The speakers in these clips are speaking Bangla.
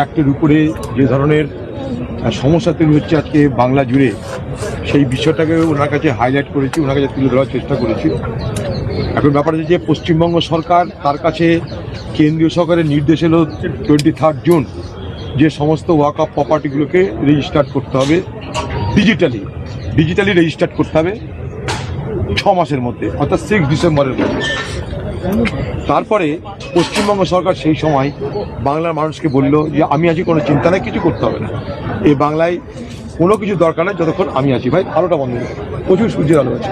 অ্যাক্টের উপরে যে ধরনের সমস্যা তৈরি হচ্ছে আজকে বাংলা জুড়ে, সেই বিষয়টাকে ওনার কাছে হাইলাইট করেছি, ওনার কাছে তুলে ধরার চেষ্টা করেছি। এখন ব্যাপার হচ্ছে যে পশ্চিমবঙ্গ সরকার তার কাছে কেন্দ্রীয় সরকারের নির্দেশ এলো টোয়েন্টি থার্ড জুন যে সমস্ত ওয়াক অফ প্রপার্টিগুলোকে রেজিস্টার করতে হবে ডিজিটালি ডিজিটালি রেজিস্টার করতে হবে, ছ মাসের মধ্যে, অর্থাৎ সিক্স ডিসেম্বরের মধ্যে। তারপরে পশ্চিমবঙ্গ সরকার সেই সময় বাংলার মানুষকে বলল যে, আমি আছি কোনো চিন্তা নেই, কিছু করতে হবে না। এই বাংলায় কোনো কিছু দরকার নেই, যতক্ষণ আমি আছি। ভাই, আলোটা বন্ধ প্রচুর সূর্যের আলো আছে।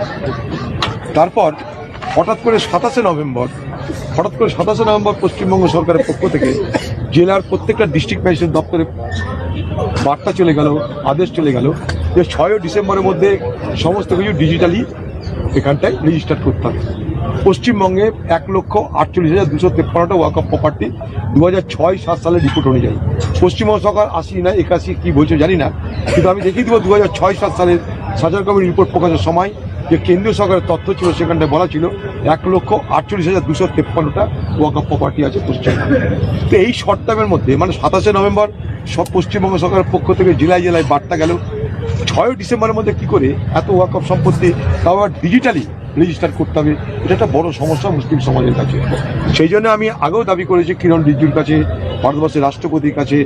তারপর হঠাৎ করে সাতাশে নভেম্বর, হঠাৎ করে সাতাশে নভেম্বর পশ্চিমবঙ্গ সরকারের পক্ষ থেকে জেলার প্রত্যেকটা ডিস্ট্রিক্ট ম্যাজিস্ট্রেট দপ্তরে বার্তা চলে গেল, আদেশ চলে গেল যে ছয় ডিসেম্বরের মধ্যে সমস্ত কিছু ডিজিটালি এখানটায় রেজিস্টার করতে হবে। পশ্চিমবঙ্গে এক লক্ষ আটচল্লিশ হাজার দুশো তেপ্পান্নটা ওয়াক অফ প্রপার্টি দু হাজার ছয় সাত সালের রিপোর্ট অনুযায়ী। পশ্চিমবঙ্গ সরকার আশি না, একাশি কি বলছে জানি না, কিন্তু আমি দেখিয়ে দেবো দু হাজার ছয় সাত সালের সাজার কমিটির রিপোর্ট প্রকাশের সময় যে কেন্দ্রীয় সরকারের তথ্য ছিল, সেখানটায় বলা ছিল এক লক্ষ আটচল্লিশ হাজার দুশো তেপ্পান্নটা ওয়াক প্রপার্টি আছে পশ্চিমবঙ্গে। তো এই শর্ট টাইমের মধ্যে মানে সাতাশে নভেম্বর, সব পশ্চিমবঙ্গ সরকারের পক্ষ থেকে জেলায় জেলায় বার্তা গেল। ছয় ডিসেম্বরের মধ্যে কি করে এত ওয়াক অফ সম্পত্তি, তাও ডিজিটালি রেজিস্টার করতে হবে। এটা একটা বড় সমস্যা মুসলিম সমাজের কাছে। সেই জন্য আমি আগেও দাবি করেছি কিরণ রিজিজুর কাছে, ভারতবর্ষের রাষ্ট্রপতির কাছে,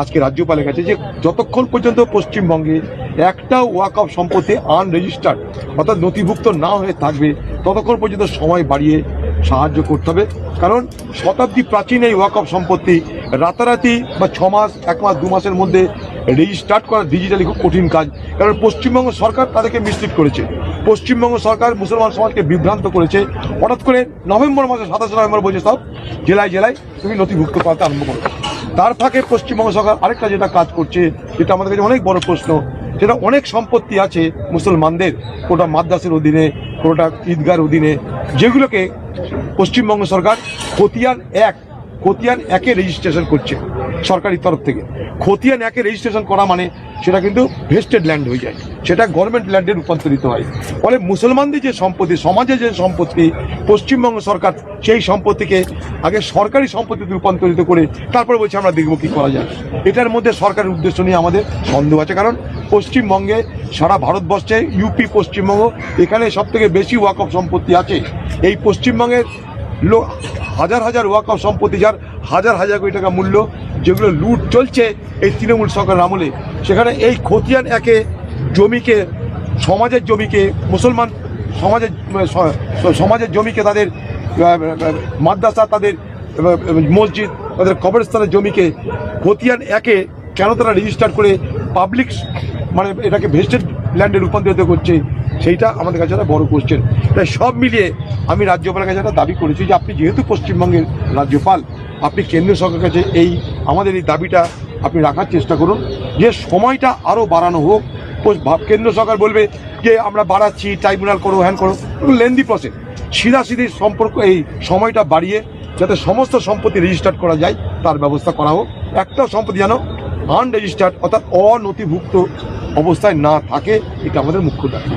আজকে রাজ্যপালের কাছে যে যতক্ষণ পর্যন্ত পশ্চিমবঙ্গে একটা ওয়াক অফ সম্পত্তি আনরেজিস্টার্ড অর্থাৎ নথিভুক্ত না হয়ে থাকবে, ততক্ষণ পর্যন্ত সময় বাড়িয়ে সাহায্য করতে হবে। কারণ শতাব্দী প্রাচীন এই ওয়াক অফ সম্পত্তি রাতারাতি বা ছ মাস, এক মাস, দু মাসের মধ্যে রেজিস্টার্ট করা ডিজিটালি খুব কঠিন কাজ। কারণ পশ্চিমবঙ্গ সরকার তাদেরকে মিসলিড করেছে। পশ্চিমবঙ্গ সরকার মুসলমান সমাজকে বিভ্রান্ত করেছে। হঠাৎ করে নভেম্বর মাসে সাতাশে নভেম্বর বলছে সব, জেলায় জেলায় তুমি নথিভুক্ত করাতে আরম্ভ করো। তার ফাঁকে পশ্চিমবঙ্গ সরকার আরেকটা যেটা কাজ করছে, যেটা আমাদের কাছে অনেক বড় প্রশ্ন যেটা অনেক সম্পত্তি আছে মুসলমানদের, কোটা মাদ্রাসের অধীনে কোনোটা ঈদগার অধীনে, যেগুলোকে পশ্চিমবঙ্গ সরকার খতিয়ান এক খতিয়ান একে রেজিস্ট্রেশন করছে সরকারি তরফ থেকে। খতিয়ান একে রেজিস্ট্রেশন করা মানে সেটা কিন্তু ভেস্টেড ল্যান্ড হয়ে যায়। সেটা গভর্নমেন্ট ল্যান্ডে রূপান্তরিত হয়। ফলে মুসলমানদের যে সম্পত্তি, সমাজে যে সম্পত্তি, পশ্চিমবঙ্গ সরকার সেই সম্পত্তিকে আগে সরকারি সম্পত্তিতে রূপান্তরিত করে তারপরে বলছে আমরা দেখব কী করা যায়। এটার মধ্যে সরকারের উদ্দেশ্য নিয়ে আমাদের সন্দেহ আছে। কারণ পশ্চিমবঙ্গে সারা ভারতবর্ষে ইউপি পশ্চিমবঙ্গ, এখানে সব থেকে বেশি ওয়াকফ সম্পত্তি আছে। এই পশ্চিমবঙ্গের লো হাজার হাজার ওয়াকফ সম্পত্তি যার হাজার হাজার কোটি টাকা মূল্য, যেগুলো লুট চলছে এই তৃণমূল সরকার আমলে। সেখানে এই খতিয়ান একে জমিকে, সমাজের জমিকে, মুসলমান সমাজের সমাজের জমিকে তাদের, মাদ্রাসা, তাদের, মসজিদ, তাদের কবরস্থানের জমিকে খতিয়ান একে কেন তারা রেজিস্টার করে পাবলিক মানে এটাকে ভেস্টেড ল্যান্ডে রূপান্তরিত করছে, সেইটা আমাদের কাছে একটা বড় কোশ্চেন তাই সব মিলিয়ে আমি রাজ্যপালের কাছে একটা দাবি করেছি যে আপনি যেহেতু পশ্চিমবঙ্গের রাজ্যপাল আপনি কেন্দ্রীয় সরকারের কাছে এই আমাদের এই দাবিটা আপনি রাখার চেষ্টা করুন। যে সময়টা আরও বাড়ানো হোক ভাব- কেন্দ্র সরকার বলবে যে আমরা বাড়াচ্ছি ট্রাইব্যুনাল করো হ্যান করো লেন্দি প্রসেস সিধাসিধি সম্পর্ক এই সময়টা বাড়িয়ে যাতে সমস্ত সম্পত্তি রেজিস্টার করা যায় তার ব্যবস্থা করা হোক। একটাও সম্পত্তি যেন আনরেজিস্টার্ড অর্থাৎ অনথিভুক্ত অবস্থায় না থাকে এটা আমাদের মুখ্য দাবি।